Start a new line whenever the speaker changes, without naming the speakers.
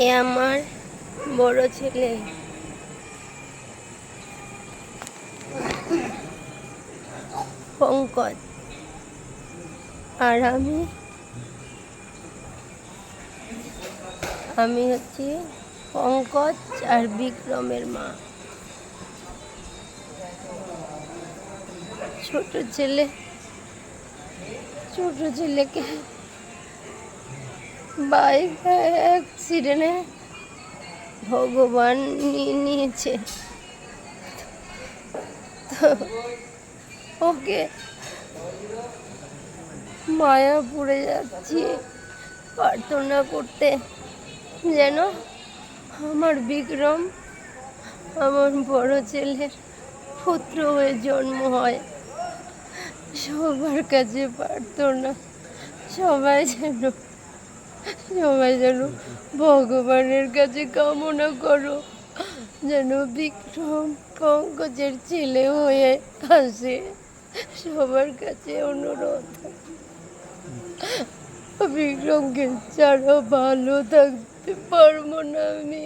এ আমার বড় ছেলে। পঙ্কজ, আর আমি আমি হচ্ছি পঙ্কজ আর বিক্রমের মা। ছোট ছেলে, ছোট ছেলেকে বাইক অ্যাক্সিডেন্টে ভগবান নিয়ে নিয়েছে। তো, ওকে মায়া পড়ে যাচ্ছি প্রার্থনা করতে। যেন আমার বিক্রম, আমার বড় ছেলের পুত্র হয়ে জন্ম হয়। সবার কাছে প্রার্থনা, সবাই যেন সবাই যেন ভগবানের কাছে কামনা করো, যেন বিক্রম পঙ্কজের ছেলে হয়ে আসে। সবার কাছে অনুরোধ। বিক্রমকে ছাড়া ভালো থাকতে পারব না আমি।